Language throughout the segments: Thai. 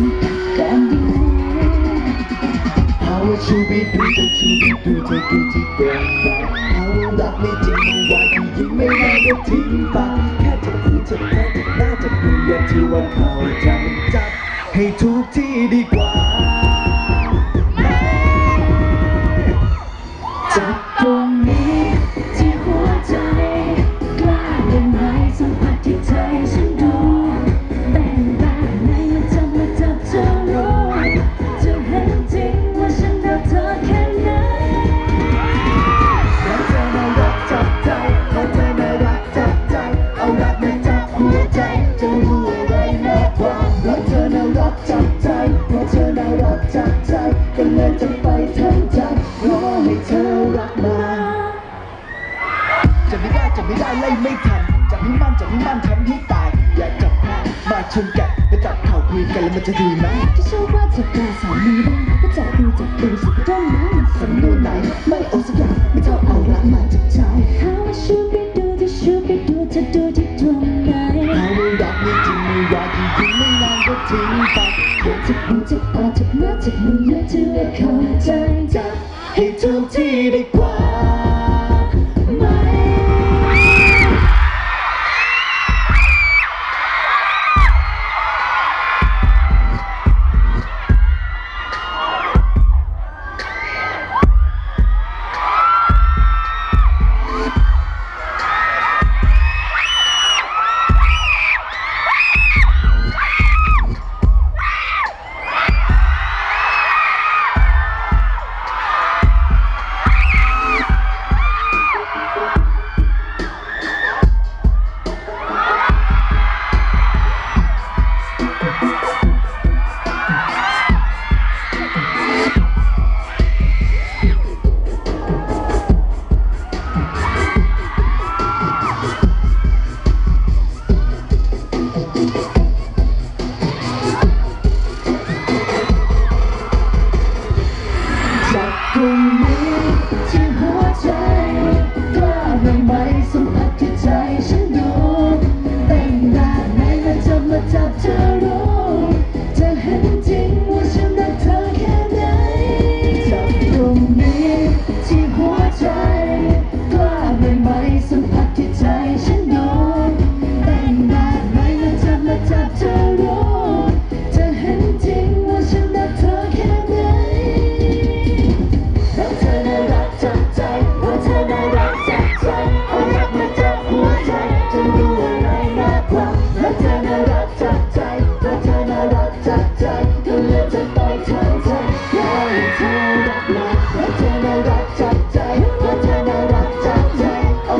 ชีวิตดูแต่ชีวิดูเธอดูที่เปลี่ยนไปเอารักไม่จริงวันยิ่งไม่ได้ก็ทิ้งไปแค่จะพูดจะแค่จน่าจะคุยอย่าที่ว่าเขาจะจับให้ทุกที่ดีกว่าจับตรง ก็เลยจะไปทั้งใจรอให้เธอรักมาจะไม่ได้จะไม่ได้ไล่ไม่ทันจะไม่มั่นจะไม่มั่นทำให้ตาย อยากจับแพ้มาชนแกะมาจับเข่าคุยกันแล้วมันจะดีไหมจะเชื่อว่าจะกล้าสามีบ้างก็จับดูจับดูสิก็ต้องนั้นสำนวนไหนไม่เอาสักอย่างไม่ชอบเอารักมาจับใจหาว่าชูไปดูจะชูไปดูจะดูที่ตรงไหนหาว่ารักไม่จริงไม่ว่าที่ยิงไม่นานก็ ทิ้งไปจะหูจะตาจะหน้าจะมือจะเข้าใจให้ทุกที่ดีกว่า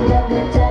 love the time.